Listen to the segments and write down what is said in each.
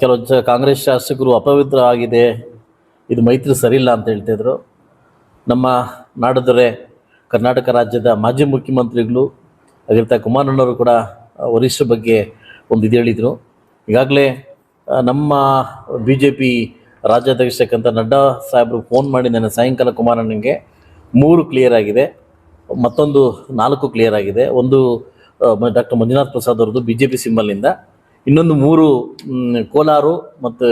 ಕೆಲವು ಕಾಂಗ್ರೆಸ್ ಶಾಸಕರು ಅಪವಿತ್ರ ಆಗಿದೆ ಇದು ಮೈತ್ರಿ ಸರಿಯಿಲ್ಲ ಅಂತ ಹೇಳ್ತಿದ್ರು ನಮ್ಮ ನಾಡದೊರೆ ಕರ್ನಾಟಕ ರಾಜ್ಯದ ಮಾಜಿ ಮುಖ್ಯಮಂತ್ರಿಗಳು ಆಗಿರ್ತಾ ಕುಮಾರಣ್ಣವರು ಕೂಡ ವರಿಷ್ಠ ಬಗ್ಗೆ ಒಂದು ಇದು ಹೇಳಿದರು. ಈಗಾಗಲೇ ನಮ್ಮ ಬಿ ಜೆ ಪಿ ರಾಜ್ಯಾಧ್ಯಕ್ಷಕ್ಕಂಥ ನಡ್ಡಾ ಸಾಹೇಬರು ಫೋನ್ ಮಾಡಿ ನನ್ನ ಸಾಯಂಕಾಲ ಕುಮಾರಣ್ಣನಿಗೆ ಮೂರು ಕ್ಲಿಯರ್ ಆಗಿದೆ. ಮತ್ತೊಂದು ನಾಲ್ಕು ಕ್ಲಿಯರ್ ಆಗಿದೆ. ಒಂದು ಡಾಕ್ಟರ್ ಮಂಜುನಾಥ್ ಪ್ರಸಾದ್ ಅವ್ರದ್ದು ಬಿ ಜೆ ಪಿ ಸಿಂಬಲ್ನಿಂದ ಇನ್ನೊಂದು ಮೂರು ಕೋಲಾರು ಮತ್ತು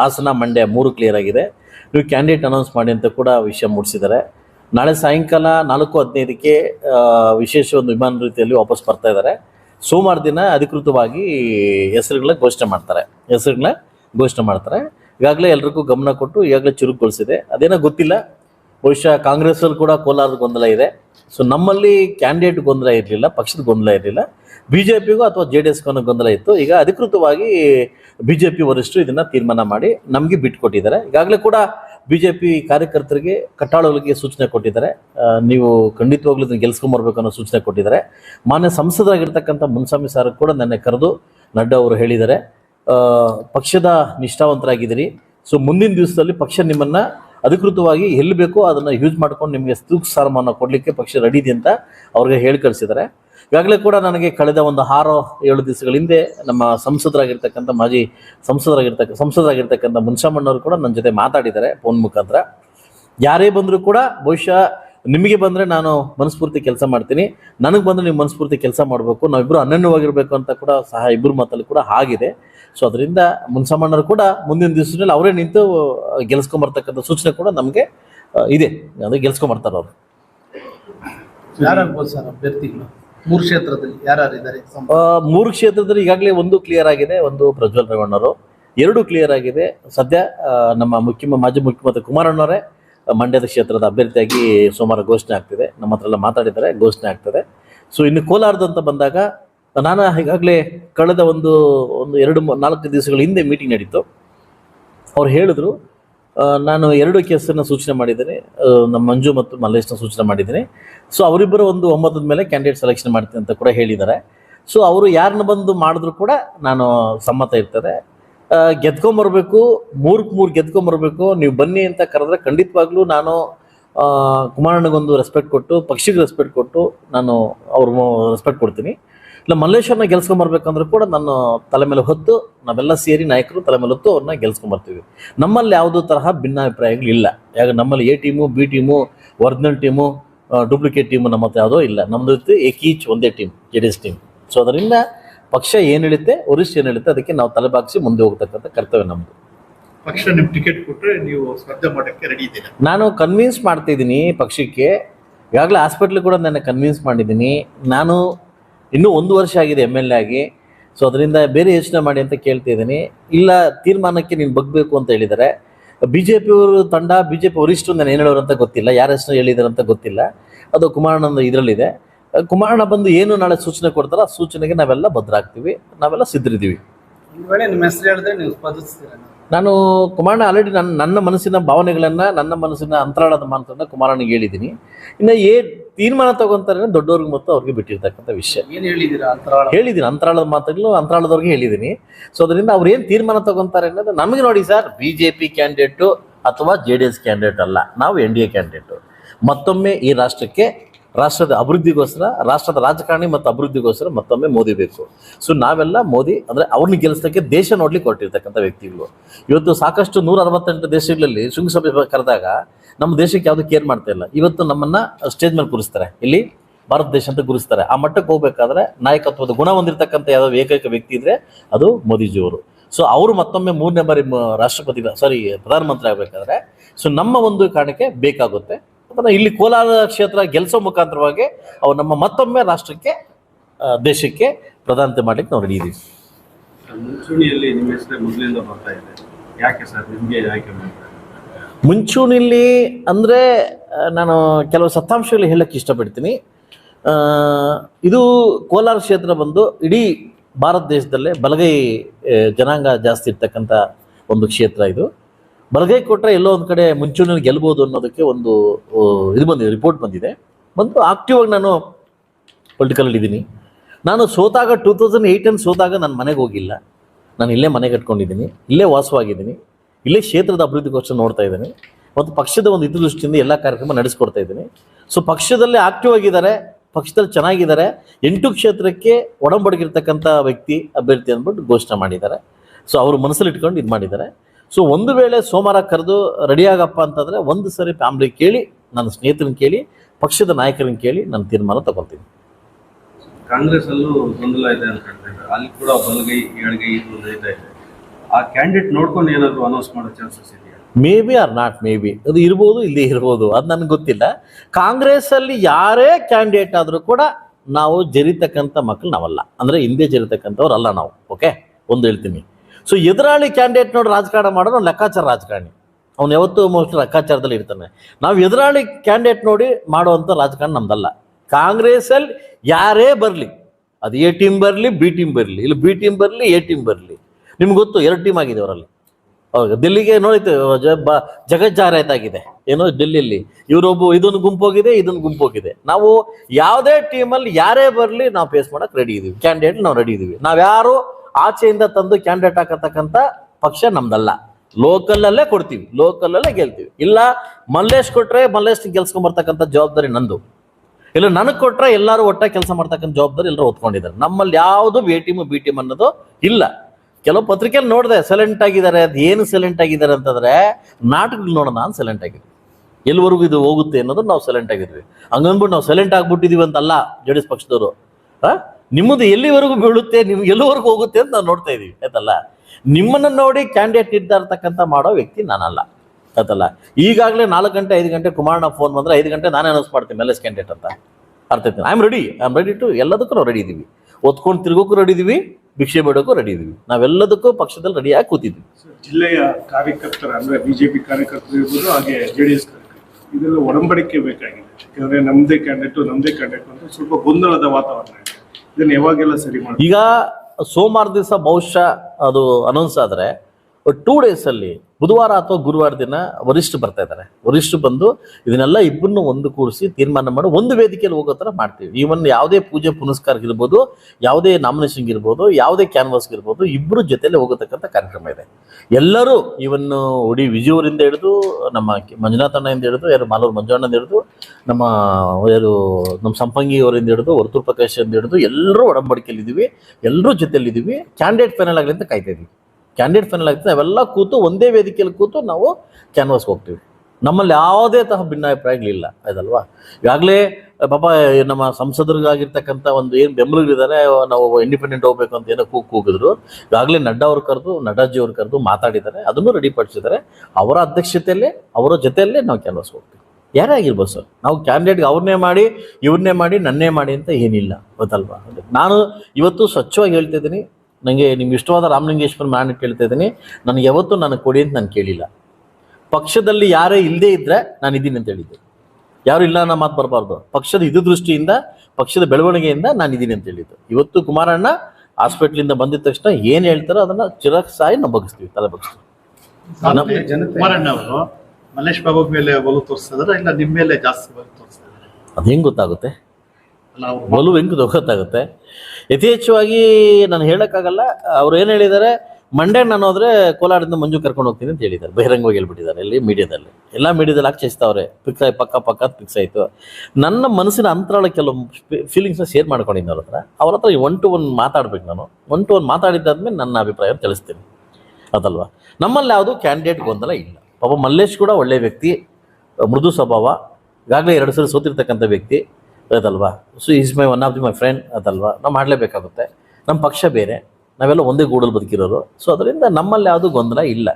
ಹಾಸನ ಮಂಡ್ಯ ಮೂರು ಕ್ಲಿಯರ್ ಆಗಿದೆ. ನೀವು ಕ್ಯಾಂಡಿಡೇಟ್ ಅನೌನ್ಸ್ ಮಾಡಿ ಅಂತ ಕೂಡ ವಿಷಯ ಮೂಡಿಸಿದ್ದಾರೆ. ನಾಳೆ ಸಾಯಂಕಾಲ ನಾಲ್ಕು ಹದಿನೈದಕ್ಕೆ ವಿಶೇಷ ಒಂದು ವಿಮಾನ ರೀತಿಯಲ್ಲಿ ವಾಪಸ್ ಬರ್ತಾ ಇದ್ದಾರೆ. ಸೋಮವಾರ ದಿನ ಅಧಿಕೃತವಾಗಿ ಹೆಸರುಗಳ ಘೋಷಣೆ ಮಾಡ್ತಾರೆ. ಹೆಸರುಗಳ ಘೋಷಣೆ ಮಾಡ್ತಾರೆ. ಈಗಾಗಲೇ ಎಲ್ರಿಗೂ ಗಮನ ಕೊಟ್ಟು ಈಗಾಗಲೇ ಚುರುಕುಗೊಳಿಸಿದೆ. ಅದೇನೋ ಗೊತ್ತಿಲ್ಲ. ಬಹುಶಃ ಕಾಂಗ್ರೆಸ್ಸಲ್ಲಿ ಕೂಡ ಕೋಲಾರದ ಗೊಂದಲ ಇದೆ. ಸೊ ನಮ್ಮಲ್ಲಿ ಕ್ಯಾಂಡಿಡೇಟ್ ಗೊಂದಲ ಇರಲಿಲ್ಲ, ಪಕ್ಷದ ಗೊಂದಲ ಇರಲಿಲ್ಲ. ಬಿ ಜೆ ಪಿಗೂ ಅಥವಾ ಜೆ ಡಿ ಎಸ್ಗೂ ಗೊಂದಲ ಇತ್ತು. ಈಗ ಅಧಿಕೃತವಾಗಿ ಬಿ ಜೆ ಪಿ ವರಿಷ್ಠರು ಇದನ್ನು ತೀರ್ಮಾನ ಮಾಡಿ ನಮಗೆ ಬಿಟ್ಟುಕೊಟ್ಟಿದ್ದಾರೆ ಈಗಾಗಲೇ ಕೂಡ ಬಿ ಜೆ ಪಿ ಕಾರ್ಯಕರ್ತರಿಗೆ ಕಟ್ಟಾಳುಗಳಿಗೆ ಸೂಚನೆ ಕೊಟ್ಟಿದ್ದಾರೆ. ನೀವು ಖಂಡಿತವಾಗ್ಲೂ ಇದನ್ನು ಗೆಲ್ಸ್ಕೊಂಬರ್ಬೇಕು ಅನ್ನೋ ಸೂಚನೆ ಕೊಟ್ಟಿದ್ದಾರೆ. ಮಾನ್ಯ ಸಂಸದರಾಗಿರ್ತಕ್ಕಂಥ ಮುನ್ಸ್ವಾಮಿ ಸಾರ್ ಕೂಡ ನನ್ನ ಕರೆದು ನಡ್ಡಾ ಅವರು ಹೇಳಿದ್ದಾರೆ. ಪಕ್ಷದ ನಿಷ್ಠಾವಂತರಾಗಿದ್ದೀರಿ. ಸೊ ಮುಂದಿನ ದಿವಸದಲ್ಲಿ ಪಕ್ಷ ನಿಮ್ಮನ್ನು ಅಧಿಕೃತವಾಗಿ ಎಲ್ಲಿ ಬೇಕೋ ಅದನ್ನು ಯೂಸ್ ಮಾಡ್ಕೊಂಡು ನಿಮಗೆ ಸ್ತೂಕ್ ಸ್ಥಾನಮಾನ ಕೊಡಲಿಕ್ಕೆ ಪಕ್ಷ ರೆಡಿ ಇದೆ ಅಂತ ಅವ್ರಿಗೆ ಹೇಳಿ ಕಳಿಸಿದ್ದಾರೆ ಈಗಾಗಲೇ ಕೂಡ ನನಗೆ ಕಳೆದ ಒಂದು ಆರು, ಏಳು ದಿವಸಗಳ ಹಿಂದೆ ನಮ್ಮ ಸಂಸದರಾಗಿರ್ತಕ್ಕಂಥ ಮಾಜಿ ಸಂಸದರಾಗಿರ್ತಕ್ಕ, ಸಂಸದರಾಗಿರ್ತಕ್ಕಂಥ ಮುನ್ಸಾಮಣ್ಣವರು ಕೂಡ ನನ್ನ ಜೊತೆ ಮಾತಾಡಿದ್ದಾರೆ ಫೋನ್ ಮುಖಾಂತರ. ಯಾರೇ ಬಂದರೂ ಕೂಡ ಬಹುಶಃ ನಿಮಗೆ ಬಂದರೆ ನಾನು ಮನಸ್ಫೂರ್ತಿ ಕೆಲಸ ಮಾಡ್ತೀನಿ. ನನಗೆ ಬಂದರೆ ನೀವು ಮನಸ್ಫೂರ್ತಿ ಕೆಲಸ ಮಾಡಬೇಕು. ನಾವಿಬ್ಬರು ಅನನ್ಯವಾಗಿರಬೇಕು ಅಂತ ಕೂಡ ಸಹ ಇಬ್ಬರು ಮಾತಲ್ಲಿ ಕೂಡ ಆಗಿದೆ. ಸೊ ಅದರಿಂದ ಮುನ್ಸಮ್ಮಣ್ಣರು ಕೂಡ ಮುಂದಿನ ದಿವಸದಲ್ಲಿ ಅವರೇ ನಿಂತು ಗೆಲ್ಸ್ಕೊಂಬರ್ತಕ್ಕಂಥ ಸೂಚನೆ ಕೂಡ ನಮಗೆ ಇದೆ. ಅಂದರೆ ಗೆಲ್ಸ್ಕೊಂಬರ್ತಾರೆ ಅವರು. ಯಾರಾಗ್ಬೋದು ಸರ್ ಅಭ್ಯರ್ಥಿಗಳು? ಮೂರು ಕ್ಷೇತ್ರದಲ್ಲಿ ಯಾರಿದ್ದಾರೆ ಮೂರು ಕ್ಷೇತ್ರದಲ್ಲಿ ಈಗಾಗಲೇ ಒಂದು ಕ್ಲಿಯರ್ ಆಗಿದೆ ಒಂದು ಪ್ರಜ್ವಲ್ ರೇವಣ್ಣವರು ಎರಡು ಕ್ಲಿಯರ್ ಆಗಿದೆ. ಸದ್ಯ ನಮ್ಮ ಮುಖ್ಯ ಮಾಜಿ ಮುಖ್ಯಮಂತ್ರಿ ಕುಮಾರಣ್ಣವರೇ ಮಂಡ್ಯದ ಕ್ಷೇತ್ರದ ಅಭ್ಯರ್ಥಿಯಾಗಿ ಸೋಮವಾರ ಘೋಷಣೆ ಆಗ್ತಿದೆ. ನಮ್ಮ ಹತ್ರ ಎಲ್ಲ ಮಾತಾಡಿದ್ದಾರೆ, ಘೋಷಣೆ ಆಗ್ತದೆ. ಸೊ ಇನ್ನು ಕೋಲಾರದಂತ ಬಂದಾಗ, ನಾನು ಈಗಾಗಲೇ ಕಳೆದ ಒಂದು ಒಂದು ಎರಡು, ನಾಲ್ಕು ದಿವಸಗಳ ಹಿಂದೆ ಮೀಟಿಂಗ್ ನಡೀತು. ಅವ್ರು ಹೇಳಿದ್ರು ನಾನು ಎರಡು ಕೇಸನ್ನು ಸೂಚನೆ ಮಾಡಿದ್ದೇನೆ ನಮ್ಮ ಮಂಜು ಮತ್ತು ಮಲ್ಲೇಶ್ನ ಸೂಚನೆ ಮಾಡಿದ್ದೀನಿ. ಸೊ ಅವರಿಬ್ಬರು ಒಂದು ಒಮ್ಮತದ ಮೇಲೆ ಕ್ಯಾಂಡಿಡೇಟ್ ಸೆಲೆಕ್ಷನ್ ಮಾಡ್ತೀನಿ ಅಂತ ಕೂಡ ಹೇಳಿದ್ದಾರೆ. ಸೊ ಅವರು ಯಾರನ್ನ ಬಂದು ಮಾಡಿದ್ರು ಕೂಡ ನಾನು ಸಮ್ಮತ ಇರ್ತದೆ. ಗೆದ್ಕೊಂಬರ್ಬೇಕು ಮೂರಕ್ಕೆ ಮೂರು ಗೆದ್ಕೊಂಬರ್ಬೇಕು ನೀವು ಬನ್ನಿ ಅಂತ ಕರೆದ್ರೆ ಖಂಡಿತವಾಗ್ಲೂ ನಾನು ಕುಮಾರಣ್ಣಗೊಂದು ರೆಸ್ಪೆಕ್ಟ್ ಕೊಟ್ಟು, ಪಕ್ಷಿಗೆ ರೆಸ್ಪೆಕ್ಟ್ ಕೊಟ್ಟು ನಾನು ಅವ್ರ ರೆಸ್ಪೆಕ್ಟ್ ಕೊಡ್ತೀನಿ. ಇಲ್ಲ ಮಲ್ಲೇಶ್ವರನ ಗೆಲ್ಸ್ಕೊಂಬರ್ಬೇಕಂದ್ರೂ ಕೂಡ ನಾನು ತಲೆ ಮೇಲೆ ಹೊತ್ತು, ನಾವೆಲ್ಲ ಸೇರಿ ನಾಯಕರು ತಲೆ ಮೇಲೆ ಹೊತ್ತು ಅವ್ರನ್ನ ಗೆಲ್ಸ್ಕೊಂಬರ್ತೀವಿ ನಮ್ಮಲ್ಲಿ ಯಾವುದೋ ತರಹ ಭಿನ್ನಾಭಿಪ್ರಾಯಗಳಿಲ್ಲ ಯಾಕೆ, ನಮ್ಮಲ್ಲಿ A team, B team, original team duplicate team ನಮ್ಮ ಹತ್ರ ಯಾವುದೋ ಇಲ್ಲ. ನಮ್ಮದು ಏಕೀಚ್ ಒಂದೇ team, J S team. So ಅದರಿಂದ ಪಕ್ಷ ಏನ್ ಹೇಳುತ್ತೆ ವರಿಷ್ಠ ಏನ್ ಹೇಳುತ್ತೆ ಅದಕ್ಕೆ ನಾವು ತಲೆ ಬಾಗಿಸಿ ಮುಂದೆ ಹೋಗ್ತಕ್ಕಂಥ ಕರ್ತವ್ಯ ನಮ್ದು. ಪಕ್ಷ ನಿಮ್ ಟಿಕೆಟ್ ಕೊಟ್ರೆ ನೀವು ಸ್ಪರ್ಧೆ ಮಾಡಕ್ಕೆ ರೆಡಿ ಇದ್ದೀರಾ? ನಾನು ಕನ್ವಿನ್ಸ್ ಮಾಡ್ತಿದ್ದೀನಿ ಪಕ್ಷಕ್ಕೆ. ಈಗಾಗಲೇ ಹಾಸ್ಪಿಟ್ಲ್ ಕೂಡ ನನ್ನ ಕನ್ವಿನ್ಸ್ ಮಾಡಿದ್ದೀನಿ. ನಾನು ಇನ್ನೂ ಒಂದು ವರ್ಷ ಆಗಿದೆ ಎಂ ಎಲ್ ಎ ಆಗಿ. ಸೊ ಅದರಿಂದ ಬೇರೆ ಯೋಚನೆ ಮಾಡಿ ಅಂತ ಕೇಳ್ತಿದ್ದೀನಿ ಇಲ್ಲ ತೀರ್ಮಾನಕ್ಕೆ ನೀನು ಬಗ್ಬೇಕು ಅಂತ ಹೇಳಿದ್ದಾರೆ. ಬಿ ಜೆ ಪಿಯವರು ತಂಡ ಬಿ ಜೆ ಪಿ ವರಿಷ್ಠರು ನಾನು ಏನು ಹೇಳೋರು ಅಂತ ಗೊತ್ತಿಲ್ಲ. ಯಾರ ಹೆಸರು ಹೇಳಿದಾರೆ ಅಂತ ಗೊತ್ತಿಲ್ಲ. ಅದು ಕುಮಾರಣ್ಣನ ಇದರಲ್ಲಿದೆ. ಕುಮಾರಣ್ಣ ಬಂದು ಏನು ನಾಳೆ ಸೂಚನೆ ಕೊಡ್ತಾರ ಆ ಸೂಚನೆಗೆ ನಾವೆಲ್ಲ ಬದ್ರಾಗ್ತೀವಿ ನಾವೆಲ್ಲ ಸಿದ್ಧರಿದ್ದೀವಿ. ಒಂದು ವೇಳೆ ನಿಮ್ಮ ಹೆಸರು ಹೇಳಿದ್ರೆ ನೀವು ಸ್ಪರ್ಧಿಸ್ತೀರಾ ನಾನು ಕುಮಾರಣ್ಣ ಆಲ್ರೆಡಿ ನನ್ನ ನನ್ನ ಮನಸ್ಸಿನ ಭಾವನೆಗಳನ್ನ ನನ್ನ ಮನಸ್ಸಿನ ಅಂತರಾಳದ ಮಾತನ್ನ ಕುಮಾರಣ್ಣಗೆ ಹೇಳಿದ್ದೀನಿ. ಇನ್ನು ಏ ತೀರ್ಮಾನ ತಗೊಂತಾರೆ ದೊಡ್ಡವ್ರಿಗೆ ಮತ್ತು ಅವ್ರಿಗೆ ಬಿಟ್ಟಿರ್ತಕ್ಕಂಥ ವಿಷಯ. ಏನ್ ಹೇಳಿದೀರಾ ಅಂತರಾಳ? ಹೇಳಿದ್ದೀನಿ ಅಂತರಾಳದ ಮಾತುಗಳು ಅಂತರಾಳದವ್ರಿಗೆ ಹೇಳಿದ್ದೀನಿ. ಸೊ ಅದರಿಂದ ಅವ್ರು ಏನು ತೀರ್ಮಾನ ತಗೊಂತಾರೆ ಅನ್ನೋದು ನಮಗೆ ನೋಡಿ sir B J P candidate ಅಥವಾ ಜೆ ಡಿ ಎಸ್ ಕ್ಯಾಂಡಿಡೇಟ್ ಅಲ್ಲ ನಾವು ಎನ್ ಡಿ ಎ ಕ್ಯಾಂಡಿಡೇಟು ಮತ್ತೊಮ್ಮೆ ಈ ರಾಷ್ಟ್ರಕ್ಕೆ ರಾಷ್ಟ್ರದ ಅಭಿವೃದ್ಧಿಗೋಸ್ಕರ, ರಾಷ್ಟ್ರದ ರಾಜಕಾರಣಿ ಮತ್ತು ಅಭಿವೃದ್ಧಿಗೋಸ್ಕರ ಮತ್ತೊಮ್ಮೆ ಮೋದಿ ಬೇಕು. ಸೊ ನಾವೆಲ್ಲ ಮೋದಿ ಅಂದರೆ ಅವ್ರನ್ನ ಗೆಲ್ಲಿಸಲಿಕ್ಕೆ ದೇಶ ನೋಡ್ಲಿಕ್ಕೆ ಹೊರಟಿರ್ತಕ್ಕಂಥ ವ್ಯಕ್ತಿಗಳು. ಇವತ್ತು ಸಾಕಷ್ಟು ನೂರ ಅರವತ್ತೆಂಟು ದೇಶಗಳಲ್ಲಿ ಶೃಂಗಸಭೆ ಕರೆದಾಗ ನಮ್ಮ ದೇಶಕ್ಕೆ ಯಾವುದು ಕೇರ್ ಮಾಡ್ತಾ ಇಲ್ಲ. ಇವತ್ತು ನಮ್ಮನ್ನ ಸ್ಟೇಜ್ ಮೇಲೆ ಕೂರಿಸ್ತಾರೆ. ಇಲ್ಲಿ ಭಾರತ ದೇಶ ಅಂತ ಗುರುಸ್ತಾರೆ ಆ ಮಟ್ಟಕ್ಕೆ ಹೋಗ್ಬೇಕಾದ್ರೆ ನಾಯಕತ್ವದ ಗುಣ ಹೊಂದಿರತಕ್ಕಂಥ ಯಾವ ಏಕೈಕ ವ್ಯಕ್ತಿ ಇದ್ರೆ ಅದು ಮೋದಿಜಿಯವರು ಸೊ ಅವರು ಮತ್ತೊಮ್ಮೆ ಮೂರನೇ ಬಾರಿ ರಾಷ್ಟ್ರಪತಿ ಸಾರಿ ಪ್ರಧಾನಮಂತ್ರಿ ಆಗಬೇಕಾದ್ರೆ ಸೊ ನಮ್ಮ ಒಂದು ಕಾರಣಕ್ಕೆ ಬೇಕಾಗುತ್ತೆ ಅದನ್ನ ಇಲ್ಲಿ ಕೋಲಾರ ಕ್ಷೇತ್ರ ಗೆಲ್ಸೋ ಮುಖಾಂತರವಾಗಿ ಅವ್ರು ನಮ್ಮ ಮತ್ತೊಮ್ಮೆ ರಾಷ್ಟ್ರಕ್ಕೆ ದೇಶಕ್ಕೆ ಪ್ರಧಾನತೆ ಮಾಡ್ಲಿಕ್ಕೆ ನಾವು ರೆಡಿ ಇದೀವಿ. ಮುಂಚೂಣಿಯಲ್ಲಿ ನಿಮ್ಮ ಹೆಸರೇ ಮೊದಲಿಂದ ಬರ್ತಾ ಇದೆ. ಯಾಕೆ ಸರ್? ನಿಮಗೆ ಆಯ್ಕೆ ಮಾಡ್ತಾರೆ ಮುಂಚೂಣಿಲಿ ಅಂದರೆ ನಾನು ಕೆಲವು ಸತ್ತಾಂಶಗಳು ಹೇಳಕ್ಕೆ ಇಷ್ಟಪಡ್ತೀನಿ. ಆ, ಇದು ಕೋಲಾರ ಕ್ಷೇತ್ರ ಬಂದು ಇಡೀ ಭಾರತ ದೇಶದಲ್ಲೇ ಬಲಗೈ ಜನಾಂಗ ಜಾಸ್ತಿ ಇರ್ತಕ್ಕಂಥ ಒಂದು ಕ್ಷೇತ್ರ ಇದು. ಬಲಗೈ ಕೊಟ್ಟರೆ ಎಲ್ಲೋ ಒಂದು ಕಡೆ ಮುಂಚೂಣಿಯಲ್ಲಿ ಗೆಲ್ಬೋದು ಅನ್ನೋದಕ್ಕೆ ಒಂದು ಇದು ಬಂದಿದೆ ರಿಪೋರ್ಟ್ ಬಂದಿದೆ. ಬಂದು ಆಕ್ಟಿವ್ ಆಗಿ ನಾನು ಪೊಲಿಟಿಕಲ್ ಇದ್ದೀನಿ. ನಾನು ಸೋತಾಗ ಟೂ ತೌಸಂಡ್ ಏಯ್ಟಲ್ಲಿ ಸೋತಾಗ ನಾನು ಮನೆಗೆ ಹೋಗಿಲ್ಲ. ನಾನು ಇಲ್ಲೇ ಮನೆ ಕಟ್ಕೊಂಡಿದ್ದೀನಿ, ಇಲ್ಲೇ ವಾಸವಾಗಿದ್ದೀನಿ, ಇಲ್ಲೇ ಕ್ಷೇತ್ರದ ಅಭಿವೃದ್ಧಿಗೋಸ್ಕರ ನೋಡ್ತಾ ಇದ್ದೀನಿ. ಮತ್ತು ಪಕ್ಷದ ಒಂದು ಹಿತದೃಷ್ಟಿಯಿಂದ ಎಲ್ಲ ಕಾರ್ಯಕ್ರಮ ನಡೆಸ್ಕೊಡ್ತಾ ಇದ್ದೀನಿ. ಸೊ ಪಕ್ಷದಲ್ಲೇ ಆಕ್ಟಿವ್ ಆಗಿದ್ದಾರೆ, ಪಕ್ಷದಲ್ಲಿ ಚೆನ್ನಾಗಿದ್ದಾರೆ. ಎಂಟು ಕ್ಷೇತ್ರಕ್ಕೆ ಒಡಂಬಡಗಿರ್ತಕ್ಕಂಥ ವ್ಯಕ್ತಿ ಅಭ್ಯರ್ಥಿ ಅಂದ್ಬಿಟ್ಟು ಘೋಷಣೆ ಮಾಡಿದ್ದಾರೆ. ಸೊ ಅವರು ಮನಸ್ಸಲ್ಲಿ ಇಟ್ಕೊಂಡು ಇದು ಮಾಡಿದ್ದಾರೆ. ಸೊ ಒಂದು ವೇಳೆ ಸೋಮವಾರ ಕರೆದು ರೆಡಿಯಾಗಪ್ಪ ಅಂತಂದರೆ ಒಂದು ಸರಿ ಫ್ಯಾಮ್ಲಿ ಕೇಳಿ ನನ್ನ ಸ್ನೇಹಿತರನ್ನ ಕೇಳಿ ಪಕ್ಷದ ನಾಯಕರನ್ನ ಕೇಳಿ ನಾನು ತೀರ್ಮಾನ ತಗೊಳ್ತೀನಿ. ಕಾಂಗ್ರೆಸ್ ಅಲ್ಲೂ ಗೊಂದಲ ಇದೆ ಅಂತ ಅಲ್ಲಿ ಕೂಡ ಬಲಗೈ ಎಡಗೈ ಇದು. ಆ ಕ್ಯಾಂಡಿಡೇಟ್ ನೋಡ್ಕೊಂಡು ಏನಾದರೂ ಅನೌನ್ಸ್ ಮಾಡೋ ಚಾನ್ಸಸ್ ಇದೆಯಾ? Maybe or not maybe ಅದು ಇರ್ಬೋದು ಇಲ್ಲಿ ಇರ್ಬೋದು. ಅದು ನನಗೆ ಗೊತ್ತಿಲ್ಲ. ಕಾಂಗ್ರೆಸ್ಸಲ್ಲಿ ಯಾರೇ ಕ್ಯಾಂಡಿಡೇಟ್ ಆದರೂ ಕೂಡ ನಾವು ಜರಿತಕ್ಕಂಥ ಮಕ್ಕಳು ನಾವಲ್ಲ. ಅಂದರೆ ಹಿಂದೆ ಜರಿತಕ್ಕಂಥವ್ರು ಅಲ್ಲ ನಾವು. ಓಕೆ ಒಂದು ಹೇಳ್ತೀನಿ. ಸೊ ಎದುರಾಳಿ ಕ್ಯಾಂಡಿಡೇಟ್ ನೋಡಿ ರಾಜಕಾರಣ ಮಾಡೋದು ಲೆಕ್ಕಾಚಾರ ರಾಜಕಾರಣಿ. ಅವ್ನು ಯಾವತ್ತೂ ಮೋಸ್ಟ್ ಲೆಕ್ಕಾಚಾರದಲ್ಲಿ ಇರ್ತಾನೆ. ನಾವು ಎದುರಾಳಿ ಕ್ಯಾಂಡಿಡೇಟ್ ನೋಡಿ ಮಾಡುವಂಥ ರಾಜಕಾರಣ ನಮ್ದಲ್ಲ. ಕಾಂಗ್ರೆಸ್ಸಲ್ಲಿ ಯಾರೇ ಬರಲಿ, ಅದು ಎ ಟೀಮ್ ಬರಲಿ ಬಿ ಟೀಮ್ ಬರಲಿ, ಇಲ್ಲ ಬಿ ಟೀಮ್ ಬರಲಿ ಎ ಟೀಮ್ ಬರಲಿ. ನಿಮ್ಗೆ ಗೊತ್ತು, ಎರಡು ಟೀಮ್ ಆಗಿದೆ ಅವರಲ್ಲಿ. ಅವಾಗ ದಿಲ್ಲಿಗೆ ನೋಡಿತು ಬ ಜಗಜ್ಜಾರಾಯ್ತಾಗಿದೆ ಏನೋ ಡೆಲ್ಲಿಯಲ್ಲಿ ಇವರೊಬ್ಬ ಇದೊಂದು ಗುಂಪು ಹೋಗಿದೆ, ಇದೊಂದು ಗುಂಪು ಹೋಗಿದೆ. ನಾವು ಯಾವುದೇ ಟೀಮಲ್ಲಿ ಯಾರೇ ಬರಲಿ, ನಾವು ಫೇಸ್ ಮಾಡಕ್ಕೆ ರೆಡಿ ಇದ್ದೀವಿ ಕ್ಯಾಂಡಿಡೇಟ್ ನಾವು ರೆಡಿ ಇದ್ದೀವಿ ನಾವು ನಾವ್ಯಾರು ಆಚೆಯಿಂದ ತಂದು ಕ್ಯಾಂಡಿಡೇಟ್ ಹಾಕತಕ್ಕಂಥ ಪಕ್ಷ ನಮ್ದಲ್ಲ. ಲೋಕಲಲ್ಲೇ ಕೊಡ್ತೀವಿ. ಲೋಕಲಲ್ಲೇ ಗೆಲ್ತೀವಿ. ಇಲ್ಲ, ಮಲ್ಲೇಶ್ ಕೊಟ್ರೆ ಮಲ್ಲೇಶ್ ಗೆಲ್ಸ್ಕೊಂಬರ್ತಕ್ಕಂಥ ಜವಾಬ್ದಾರಿ ನಂದು. ಇಲ್ಲ, ನನಗೆ ಕೊಟ್ರೆ ಎಲ್ಲರೂ ಒಟ್ಟಾಗಿ ಕೆಲಸ ಮಾಡ್ತಕ್ಕಂಥ ಜವಾಬ್ದಾರಿ ಎಲ್ಲರೂ ಹೊತ್ಕೊಂಡಿದ್ದಾರೆ. ನಮ್ಮಲ್ಲಿ ಯಾವುದು ಬಿ ಟೀಮ್ ಬಿ ಟೀಮ್ ಅನ್ನೋದು ಇಲ್ಲ. ಕೆಲವು ಪತ್ರಿಕೆಯಲ್ಲಿ ನೋಡಿದೆ ಸೈಲೆಂಟ್ ಆಗಿದ್ದಾರೆ, ಅದು ಏನು ಸೈಲೆಂಟ್ ಆಗಿದ್ದಾರೆ ಅಂತಂದ್ರೆ, ನಾಟಕಗಳು ನೋಡೋಣ ಅಂತ ಸೈಲೆಂಟ್ ಆಗಿದ್ವಿ. ಎಲ್ಲಿವರೆಗೂ ಇದು ಹೋಗುತ್ತೆ ಅನ್ನೋದು ನಾವು ಸೈಲೆಂಟ್ ಆಗಿದ್ವಿ. ಹಂಗನ್ಬಿಟ್ಟು ನಾವು ಸೈಲೆಂಟ್ ಆಗಿಬಿಟ್ಟಿದೀವಿ ಅಂತಲ್ಲ ಜೆ ಡಿ ಎಸ್ ಪಕ್ಷದವರು. ನಿಮ್ಮದು ಎಲ್ಲಿವರೆಗೂ ಬೀಳುತ್ತೆ ನಿಮ್ಗೆ ಎಲ್ಲಿವರೆಗೂ ಹೋಗುತ್ತೆ ಅಂತ ನಾವು ನೋಡ್ತಾ ಇದ್ದೀವಿ ಆಯ್ತಲ್ಲ? ನಿಮ್ಮನ್ನು ನೋಡಿ ಕ್ಯಾಂಡಿಡೇಟ್ ಇದ್ದ ಮಾಡೋ ವ್ಯಕ್ತಿ ನಾನಲ್ಲ, ಆಯ್ತಲ್ಲ? ಈಗಾಗಲೇ ನಾಲ್ಕು ಗಂಟೆ, ಐದು ಗಂಟೆ ಕುಮಾರಣ್ಣ ಫೋನ್ ಬಂದರೆ ಐದು ಗಂಟೆ ನಾನೇ ಅನೌನ್ಸ್ ಮಾಡ್ತೀನಿ ಎಲ್ ಎಸ್ ಕ್ಯಾಂಡಿಡೇಟ್ ಅಂತ. ಅರ್ಥ ಐತಿ I am ready I am ready to ಎಲ್ಲದಕ್ಕೂ ನಾವು ರೆಡಿ ಇದ್ದೀವಿ ಒತ್ಕೊಂಡು ತಿರುಗೋಕ್ಕೂ ರೆಡಿ ಇದ್ದೀವಿ ಭಿಕ್ಷೆ ಬೇಡೋಕ್ಕೂ ರೆಡಿ ಇದೀವಿ. ನಾವೆಲ್ಲದಕ್ಕೂ ಪಕ್ಷದಲ್ಲಿ ರೆಡಿಯಾಗಿ ಕೂತಿದ್ವಿ. ಜಿಲ್ಲೆಯ ಕಾರ್ಯಕರ್ತರ ಅಂದ್ರೆ ಬಿಜೆಪಿ ಕಾರ್ಯಕರ್ತರು ಇರ್ಬೋದು, ಹಾಗೆ ಜೆಡಿಎಸ್ ಇದೆಲ್ಲ ಒಡಂಬಡಿಕೆ ಬೇಕಾಗಿದೆ. ಯಾಕಂದ್ರೆ ನಮ್ಮದೇ ಕ್ಯಾಂಡಿಡೇಟ್ ನಮ್ದೇ ಕ್ಯಾಂಡಿಡೇಟ್ ಅಂತ ಸ್ವಲ್ಪ ಗೊಂದಲದ ವಾತಾವರಣ ಇದೆ. ಈಗ ಸೋಮವಾರ ದಿವಸ ಬಹುಶಃ ಅದು ಅನೌನ್ಸ್ ಆದರೆ ಟೂ ಡೇಸಲ್ಲಿ ಬುಧವಾರ ಅಥವಾ ಗುರುವಾರ ದಿನ ವರಿಷ್ಠ ಬರ್ತಾ ಇದ್ದಾರೆ. ವರಿಷ್ಠ ಬಂದು ಇದನ್ನೆಲ್ಲ ಇಬ್ಬರನ್ನು ಒಂದು ಕೂರಿಸಿ ತೀರ್ಮಾನ ಮಾಡಿ ಒಂದು ವೇದಿಕೆಯಲ್ಲಿ ಹೋಗೋ ಥರ ಮಾಡ್ತೀವಿ. ಈವನ್ ಯಾವುದೇ ಪೂಜೆ ಪುನಸ್ಕಾರ ಇರ್ಬೋದು, ಯಾವುದೇ ನಾಮಿನೇಷನ್ಗೆ ಇರ್ಬೋದು, ಯಾವುದೇ ಕ್ಯಾನ್ವಾಸ್ಗೆ ಇರ್ಬೋದು, ಇಬ್ಬರು ಜೊತೆಯಲ್ಲಿ ಹೋಗತಕ್ಕಂಥ ಕಾರ್ಯಕ್ರಮ ಇದೆ. ಎಲ್ಲರೂ ಇವನ್ನು ಉಡಿ ವಿಜಯವರಿಂದ ಹಿಡಿದು, ನಮ್ಮ ಕೆ- ಮಂಜುನಾಥ್ ಅಣ್ಣಯಿಂದ ಹಿಡಿದು, ಯಾರು ಮಾಲೂರು ಮಂಜಣ್ಣಂದ ಹಿಡಿದು, ನಮ್ಮ ಯಾರು, ನಮ್ಮ ಸಂಪಂಗಿ ಅವರಿಂದ ಹಿಡಿದು, ವರ್ತೂರ್ ಪ್ರಕಾಶ್ ಅಂತ ಹಿಡಿದು ಎಲ್ಲರೂ ಒಡಂಬಡಿಕೆಯಲ್ಲಿದ್ದೀವಿ. ಎಲ್ಲರೂ ಜೊತೆಯಲ್ಲಿದ್ದೀವಿ. ಕ್ಯಾಂಡಿಡೇಟ್ ಫೈನಲ್ ಆಗಲಿ ಅಂತ ಕಾಯ್ತಾ ಇದ್ದೀವಿ. ಕ್ಯಾಂಡಿಡೇಟ್ ಫೈನಲ್ ಆಗ್ತದೆ ನಾವೆಲ್ಲ ಕೂತು ಒಂದೇ ವೇದಿಕೆಯಲ್ಲಿ ಕೂತು ನಾವು ಕ್ಯಾನ್ವಾಸ್ಗೆ ಹೋಗ್ತೀವಿ. ನಮ್ಮಲ್ಲಿ ಯಾವುದೇ ತಹ ಭಿನ್ನಾಭಿಪ್ರಾಯಗಳಿಲ್ಲ ಅದಲ್ವಾ ಈಗಾಗಲೇ ಪಾಪ ನಮ್ಮ ಸಂಸದರಿಗಾಗಿರ್ತಕ್ಕಂಥ ಒಂದು ಏನು ಬೆಂಬಲಿಗರಿದ್ದಾರೆ ನಾವು ಇಂಡಿಪೆಂಡೆಂಟ್ ಹೋಗ್ಬೇಕು ಅಂತ ಏನೋ ಕೂಗ್ ಕೂಗಿದ್ರು. ಈಗಾಗಲೇ ನಡ್ಡಾ ಅವ್ರು ಕರೆದು, ನಡ್ಡಾಜಿ ಅವ್ರು ಕರೆದು ಮಾತಾಡಿದ್ದಾರೆ, ಅದನ್ನು ರೆಡಿ ಪಡಿಸಿದ್ದಾರೆ ಅವರ ಅಧ್ಯಕ್ಷತೆಯಲ್ಲೇ, ಅವರ ಜೊತೆಯಲ್ಲೇ ನಾವು ಕ್ಯಾನ್ವಾಸ್ ಹೋಗ್ತೀವಿ. ಯಾರೇ ಆಗಿರ್ಬೋದು ಸರ್, ನಾವು ಕ್ಯಾಂಡಿಡೇಟ್ಗೆ ಅವ್ರನ್ನೇ ಮಾಡಿ, ಇವ್ರನ್ನೇ ಮಾಡಿ, ನನ್ನೇ ಮಾಡಿ ಅಂತ ಏನಿಲ್ಲ, ಗೊತ್ತಲ್ವಾ? ನಾನು ಇವತ್ತು ಸ್ವಚ್ಛವಾಗಿ ಹೇಳ್ತಾ ಇದ್ದೀನಿ ನನಗೆ ನಿಮ್ಗೆ ಇಷ್ಟವಾದ ರಾಮಲಿಂಗೇಶ್ವರ ಮ್ಯಾನ್ ಕೇಳ್ತಾ ಇದ್ದೀನಿ. ನನಗೆ ಯಾವತ್ತೂ ನನಗೆ ಕೊಡಿ ಅಂತ ನಾನು ಕೇಳಿಲ್ಲ. ಪಕ್ಷದಲ್ಲಿ ಯಾರೇ ಇಲ್ಲದೇ ಇದ್ದರೆ ನಾನು ಇದ್ದೀನಿ ಅಂತ ಹೇಳಿದ್ದೆ. ಯಾರು ಇಲ್ಲ ಅನ್ನೋ ಮಾತು ಬರಬಾರ್ದು. ಪಕ್ಷದ ಇದು ದೃಷ್ಟಿಯಿಂದ ಪಕ್ಷದ ಬೆಳವಣಿಗೆಯಿಂದ ನಾನು ಇದ್ದೀನಿ ಅಂತ ಹೇಳಿದ್ದು. ಇವತ್ತು ಕುಮಾರಣ್ಣ ಹಾಸ್ಪಿಟ್ಲಿಂದ ಬಂದಿದ ತಕ್ಷಣ ಏನು ಹೇಳ್ತಾರೋ ಅದನ್ನು ಸಾಯಿ ನಾವು ಬಗ್ಸ್ತೀವಿ ತಲೆ ಬಗ್ಸ್ತೀವಿ. ಕುಮಾರಣ್ಣ ಅವರು ಮಲ್ಲೇಶ್ ಬಾಬು ಮೇಲೆ ಒಲವು ಇಲ್ಲ ನಿಮ್ಮ ಮೇಲೆ ಜಾಸ್ತಿ ಒಲವು ಅದು ಹೆಂಗೆ ಗೊತ್ತಾಗುತ್ತೆ? ಬಲು ಹೆಂಗೆ ಗೊತ್ತಾಗುತ್ತೆ? ಯಥೇಚ್ಛವಾಗಿ ನಾನು ಹೇಳೋಕ್ಕಾಗಲ್ಲ. ಅವ್ರು ಏನು ಹೇಳಿದ್ದಾರೆ ಮಂಡ್ಯ ನಾನು ಹೋದ್ರೆ ಕೋಲಾರದಿಂದ ಮಂಜು ಕರ್ಕೊಂಡು ಹೋಗ್ತೀನಿ ಅಂತ ಹೇಳಿದ್ದಾರೆ. ಬಹಿರಂಗವಾಗಿ ಹೇಳ್ಬಿಟ್ಟಿದ್ದಾರೆ ಇಲ್ಲಿ ಮೀಡಿಯಾದಲ್ಲಿ. ಎಲ್ಲ ಮೀಡಿಯಾದಲ್ಲಿ ಹಾಕಿ ಚೇಸ್ತಾವ್ರೆ ಫಿಕ್ಸ್ ಆಯ್ತು, ಪಕ್ಕ ಪಕ್ಕ ಫಿಕ್ಸ್ ಆಯಿತು. ನನ್ನ ಮನಸ್ಸಿನ ಅಂತರಾಳ ಕೆಲವು ಫೀಲಿಂಗ್ಸ್ನ ಶೇರ್ ಮಾಡ್ಕೊಂಡಿದ್ದೀನಿ ಅವ್ರ ಹತ್ರ ಅವ್ರ ಹತ್ರ ಒನ್ ಟು ಒನ್ ಮಾತಾಡ್ಬೇಕು ನಾನು. ಒನ್ ಟು ಒನ್ ಮಾತಾಡಿದ್ದಾದ್ಮೇಲೆ ನನ್ನ ಅಭಿಪ್ರಾಯ ತಿಳಿಸ್ತೀನಿ. ಅದಲ್ವಾ? ನಮ್ಮಲ್ಲಿ ಯಾವುದು ಕ್ಯಾಂಡಿಡೇಟ್ ಗೊಂದಲ ಇಲ್ಲ. ಪಾಪ ಮಲ್ಲೇಶ್ ಕೂಡ ಒಳ್ಳೆಯ ವ್ಯಕ್ತಿ, ಮೃದು ಸ್ವಭಾವ, ಈಗಾಗಲೇ ಎರಡು ಸಲ ಸೋತಿರ್ತಕ್ಕಂಥ ವ್ಯಕ್ತಿ. ಅದಲ್ವಾ so is my one of the my friend ಅದಲ್ವಾ? ನಾವು ಮಾಡಲೇಬೇಕಾಗುತ್ತೆ. ನಮ್ಮ ಪಕ್ಷ ಬೇರೆ. ನಾವೆಲ್ಲ ಒಂದೇ ಗೂಡಲ್ಲಿ ಬದುಕಿರೋರು. ಸೊ ಅದರಿಂದ ನಮ್ಮಲ್ಲಿ ಯಾವುದು ಗೊಂದಲ ಇಲ್ಲ.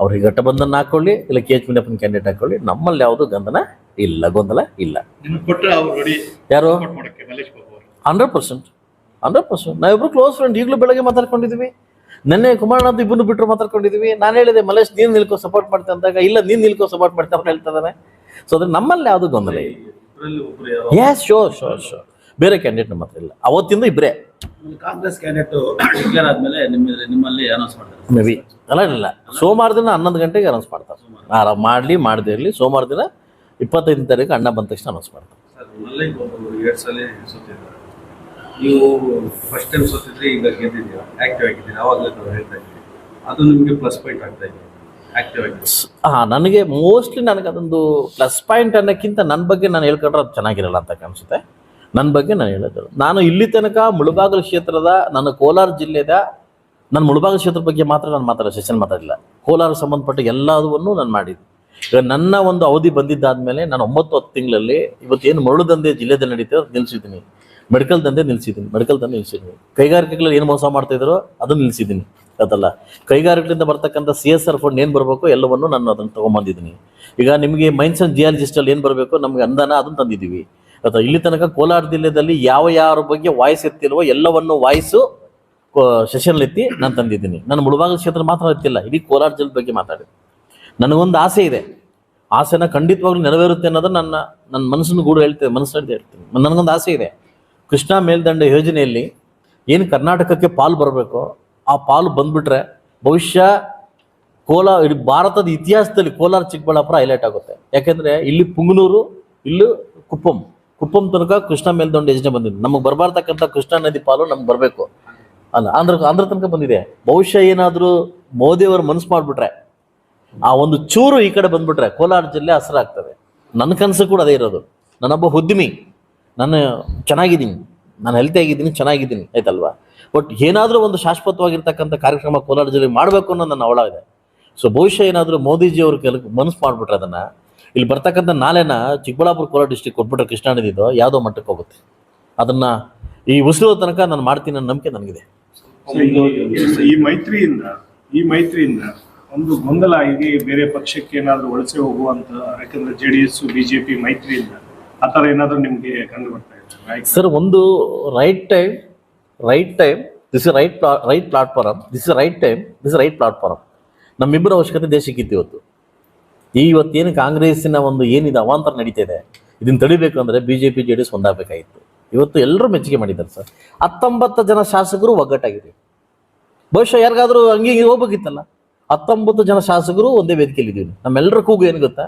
ಅವ್ರಿಗೆ ಘಟಬಂಧನ ಹಾಕೊಳ್ಳಿ ಇಲ್ಲ ಕೆ ಎಚ್ ಮುನಿಯಪ್ಪನ ಕ್ಯಾಂಡಿಡೇಟ್ ಹಾಕೊಳ್ಳಿ ನಮ್ಮಲ್ಲಿ ಯಾವುದು ಗೊಂದಲ ಇಲ್ಲ. ಗೊಂದಲ ಇಲ್ಲ. ಯಾರು? ಹಂಡ್ರೆಡ್ ಪರ್ಸೆಂಟ್ ಹಂಡ್ರೆಡ್ ಪರ್ಸೆಂಟ್ ನಾವಿಬ್ರು ಕ್ಲೋಸ್ ಫ್ರೆಂಡ್ ಈಗಲೂ ಬೆಳಗ್ಗೆ ಮಾತಾಡ್ಕೊಂಡಿದ್ವಿ. ನೆನ್ನೆ ಕುಮಾರನಾಥ್ ಇಬ್ಬರು ಬಿಟ್ಟರು ಮಾತಾಡ್ಕೊಂಡಿದ್ವಿ. ನಾನು ಹೇಳಿದೆ ಮಲೇಶ್ ನೀನು ನಿಲ್ಕೋ ಸಪೋರ್ಟ್ ಮಾಡ್ತೆ ಅಂದಾಗ ಇಲ್ಲ ನೀನು ನಿಲ್ಕೋ ಸಪೋರ್ಟ್ ಮಾಡ್ತಾ ಅವ್ರು ಹೇಳ್ತಾ ಇದ್ದಾನೆ. ಸೊ ಅದ್ರ ನಮ್ಮಲ್ಲಿ ಯಾವುದು ಗೊಂದಲ ಇಲ್ಲ. ಎಸ್ ಶೋರ್ ಶೋರ್ ಶೋರ್ ಬೇರೆ ಕ್ಯಾಂಡಿಡೇಟ್ ನಮ್ಮ ಹತ್ರ ಇಲ್ಲ. ಅವತ್ತಿಂದ ಇಬ್ಬರೇ ಕಾಂಗ್ರೆಸ್ ಕ್ಯಾಂಡಿಡೇಟ್ ಡಿಕ್ಲೇರ್ ಆದ್ಮೇಲೆ ನಿಮ್ಮ ನಿಮ್ಮಲ್ಲಿ ಅನೌನ್ಸ್ ಮಾಡ್ತಾರೆ. ಮೇ ಬಿ ಅಲ್ಲ ಇಲ್ಲ ಸೋಮವಾರ ದಿನ ಹನ್ನೊಂದು ಗಂಟೆಗೆ ಅನೌನ್ಸ್ ಮಾಡ್ತಾರೆ. ಮಾಡಲಿ ಮಾಡದೇ ಇರಲಿ. ಸೋಮವಾರ ದಿನ ಇಪ್ಪತ್ತೈದನೇ ತಾರೀಕು ಅಣ್ಣ ಬಂದ ತಕ್ಷಣ ಅನೌನ್ಸ್ ಮಾಡ್ತಾರೆ. ಸರ್ ಮಲ್ಲಯ್ಯ ಬಾಬು ಎರಡು ಸಲ ಸೋತಿದ್ದಾರೆ. ನೀವು ಫಸ್ಟ್ ಟೈಮ್ ಸೋತಿದ್ರೆ ಈಗ ಗೆದ್ದಿದ್ದೀರಾ? ಆಕ್ಟಿವ್ ಆಗಿದ್ದೀರಾ? ಅವಾಗಲೇ ನಾವು ಹೇಳ್ತಾ ಇದ್ದೀವಿ ಅದು ನಿಮಗೆ ಪ್ಲಸ್ ಪಾಯಿಂಟ್ ಆಗ್ತಾ ಇದೆ. ಹಾ ನನಗೆ ಮೋಸ್ಟ್ಲಿ ನನಗೆ ಅದೊಂದು ಪ್ಲಸ್ ಪಾಯಿಂಟ್ ಅನ್ನೋಕ್ಕಿಂತ ನನ್ನ ಬಗ್ಗೆ ನಾನು ಹೇಳ್ಕೊಂಡ್ರೆ ಅದು ಚೆನ್ನಾಗಿರಲ್ಲ ಅಂತ ಕಾಣಿಸುತ್ತೆ. ನನ್ನ ಬಗ್ಗೆ ನಾನು ಹೇಳಿದ್ರು ನಾನು ಇಲ್ಲಿ ತನಕ ಮುಳಬಾಗಲು ಕ್ಷೇತ್ರದ ನನ್ನ ಕೋಲಾರ ಜಿಲ್ಲೆದ ನನ್ನ ಮುಳಬಾಗಲು ಕ್ಷೇತ್ರದ ಬಗ್ಗೆ ಮಾತ್ರ ನಾನು ಮಾತಾಡೋ ಸೆಷನ್ ಮಾತಾಡಿಲ್ಲ ಕೋಲಾರ ಸಂಬಂಧಪಟ್ಟ ಎಲ್ಲದನ್ನು ನಾನು ಮಾಡಿದ್ದು. ಈಗ ನನ್ನ ಒಂದು ಅವಧಿ ಬಂದಿದ್ದಾದ್ಮೇಲೆ ನಾನು ಒಂಬತ್ತು ಹತ್ತು ತಿಂಗಳಲ್ಲಿ ಇವತ್ತೇನು ಮರಳು ದಂಧೆ ಜಿಲ್ಲೆದಲ್ಲಿ ನಡೀತದೆ ಅದು ನಿಲ್ಲಿಸಿದ್ದೀನಿ ಮೆಡಿಕಲ್ ದಂಧೆ ನಿಲ್ಸಿದ್ದೀನಿ. ಮೆಡಿಕಲ್ ದಂಧೆ ನಿಲ್ಲಿಸಿದ್ದೀನಿ ಕೈಗಾರಿಕೆಗಳಲ್ಲಿ ಏನು ಮೋಸ ಮಾಡ್ತಾ ಇದ್ರು ಅದನ್ನು ನಿಲ್ಲಿಸಿದ್ದೀನಿ ಅದಲ್ಲ. ಕೈಗಾರಿಕೆಗಳಿಂದ ಬರ್ತಕ್ಕಂಥ ಸಿ ಎಸ್ ಆರ್ ಫಂಡ್ ಏನು ಬರಬೇಕು ಎಲ್ಲವನ್ನು ನಾನು ಅದನ್ನು ತೊಗೊಂಬಂದಿದ್ದೀನಿ. ಈಗ ನಿಮಗೆ ಮೈನ್ಸ್ ಅಂಡ್ ಜಿಯಾಲಜಿಸ್ಟಲ್ಲಿ ಏನು ಬರಬೇಕು ನಮಗೆ ಅನುದಾನ ಅದನ್ನು ತಂದಿದ್ದೀವಿ. ಅಥವಾ ಇಲ್ಲಿ ತನಕ ಕೋಲಾರ ಜಿಲ್ಲೆಯಲ್ಲಿ ಯಾವ ಯಾರ ಬಗ್ಗೆ ವಾಯ್ಸ್ ಎತ್ತಿಲ್ವೋ ಎಲ್ಲವನ್ನು ವಾಯ್ಸು ಸೆಷನ್ ಎತ್ತಿ ನಾನು ತಂದಿದ್ದೀನಿ. ನಾನು ಮುಳುಬಾಗಲ ಕ್ಷೇತ್ರ ಮಾತ್ರ ಎತ್ತಿಲ್ಲ. ಇಡೀ ಕೋಲಾರ ಜಿಲ್ಲೆ ಬಗ್ಗೆ ಮಾತಾಡಿ. ನನಗೊಂದು ಆಸೆ ಇದೆ. ಆಸೆನ ಖಂಡಿತವಾಗ್ಲೂ ನೆರವೇರುತ್ತೆ ಅನ್ನೋದು ನನ್ನ ನನ್ನ ಮನಸ್ಸನ್ನು ಗೂಡು ಹೇಳ್ತೇವೆ ಮನಸ್ಸಲ್ಲಿ ಹೇಳ್ತೀನಿ. ನನಗೊಂದು ಆಸೆ ಇದೆ. ಕೃಷ್ಣಾ ಮೇಲ್ದಂಡ ಯೋಜನೆಯಲ್ಲಿ ಏನು ಕರ್ನಾಟಕಕ್ಕೆ ಪಾಲು ಬರಬೇಕು ಆ ಪಾಲು ಬಂದ್ಬಿಟ್ರೆ ಭವಿಷ್ಯ ಕೋಲಾರ ಇಡೀ ಭಾರತದ ಇತಿಹಾಸದಲ್ಲಿ ಕೋಲಾರ ಚಿಕ್ಕಬಳ್ಳಾಪುರ ಹೈಲೈಟ್ ಆಗುತ್ತೆ. ಯಾಕೆಂದರೆ ಇಲ್ಲಿ ಪುಂಗನೂರು, ಇಲ್ಲಿ ಕುಪ್ಪಂ. ಕುಪ್ಪಂ ತನಕ ಕೃಷ್ಣ ಮೇಲ್ದಂಡ ಯೋಜನೆ ಬಂದಿದೆ. ನಮಗೆ ಬರಬಾರ್ತಕ್ಕಂಥ ಕೃಷ್ಣಾ ನದಿ ಪಾಲು ನಮ್ಗೆ ಬರಬೇಕು. ಅಲ್ಲ, ಆಂಧ್ರ ಆಂಧ್ರ ತನಕ ಬಂದಿದೆ. ಬಹುಶಃ ಏನಾದರೂ ಮೋದಿಯವರು ಮನಸ್ಸು ಮಾಡಿಬಿಟ್ರೆ, ಆ ಒಂದು ಚೂರು ಈ ಕಡೆ ಬಂದ್ಬಿಟ್ರೆ ಕೋಲಾರ ಜಿಲ್ಲೆ ಹಸಿರಾಗ್ತದೆ. ನನ್ನ ಕನಸು ಕೂಡ ಅದೇ ಇರೋದು. ನಾನೊಬ್ಬ ಉದ್ಯಮಿ. ನಾನು ಚೆನ್ನಾಗಿದ್ದೀನಿ, ನಾನು ಹೆಲ್ತಿ ಆಗಿದ್ದೀನಿ, ಚೆನ್ನಾಗಿದ್ದೀನಿ, ಆಯ್ತಲ್ವಾ? ಬಟ್ ಏನಾದರೂ ಒಂದು ಶಾಶ್ವತವಾಗಿರ್ತಕ್ಕಂಥ ಕಾರ್ಯಕ್ರಮ ಕೋಲಾರ ಜಿಲ್ಲೆ ಮಾಡಬೇಕು ಅನ್ನೋ ನನ್ನ ಅವಳ ಇದೆ. ಸೊ ಬಹುಶಃ ಏನಾದರೂ ಮೋದಿಜಿಯವರು ಕೆಲ, ಮನಸ್ಸು ಮಾಡಿಬಿಟ್ರೆ ಅದನ್ನು, ಇಲ್ಲಿ ಬರ್ತಕ್ಕಂಥ ನಾಳೆನ ಚಿಕ್ಕಬಳ್ಳಾಪುರ ಕೋಲಾರ ಡಿಸ್ಟಿಕ್ ಕೊಟ್ಬಿಟ್ರೆ ಕೃಷ್ಣಾ ನದಿದು ಯಾವುದೋ ಮಟ್ಟಕ್ಕೆ ಹೋಗುತ್ತೆ. ಅದನ್ನು ಈ ಉಸಿರೋ ತನಕ ನಾನು ಮಾಡ್ತೀನಿ ಅನ್ನೋ ನಂಬಿಕೆ ನನಗಿದೆ. ಈ- ಮೈತ್ರಿಯಿಂದ, ಈ ಮೈತ್ರಿಯಿಂದ ಒಂದು ಗೊಂದಲ ಆಗಿ ಬೇರೆ ಪಕ್ಷಕ್ಕೆ ಏನಾದರೂ ವಲಸೆ ಹೋಗುವಂತ, ಯಾಕಂದ್ರೆ ಜೆ ಡಿ ಎಸ್ ಬಿಜೆಪಿ ಮೈತ್ರಿಯಿಂದ ಆತರ ಏನಾದರೂ ನಿಮಗೆ ಕಂಡು ಬರ್ತಾ ಸರ್ ಒಂದು right time right time this is right right platform this is right time this right platform ನಮ್ಮಿಬ್ಬರ ಅವಶ್ಯಕತೆ ದೇಶಕ್ಕಿತ್ತು ಇವತ್ತು. ಈ ಇವತ್ತೇನು ಕಾಂಗ್ರೆಸ್ಸಿನ ಒಂದು ಏನಿದೆ ಅವಾಂತರ ನಡೀತಾ ಇದೆ, ಇದನ್ನ ತಡಿಬೇಕು ಅಂದರೆ B J P J D S ಒಂದಾಗಬೇಕಾಗಿತ್ತು. ಇವತ್ತು ಎಲ್ಲರೂ ಮೆಚ್ಚುಗೆ ಮಾಡಿದ್ದಾರೆ ಸರ್ ಹತ್ತೊಂಬತ್ತು ಜನ ಶಾಸಕರು ಒಗ್ಗಟ್ಟಾಗಿದೆ. ಬಹುಶಃ ಯಾರಿಗಾದರೂ ಹಿಂಗೆ ಹೋಗ್ಬೇಕಿತ್ತಲ್ಲ? ಹತ್ತೊಂಬತ್ತು ಜನ ಶಾಸಕರು ಒಂದೇ ವೇದಿಕೆಯಲ್ಲಿ ಇದ್ದೀವಿ ನಮ್ಮೆಲ್ಲರ ಕೂಗು ಏನು ಗೊತ್ತಾ?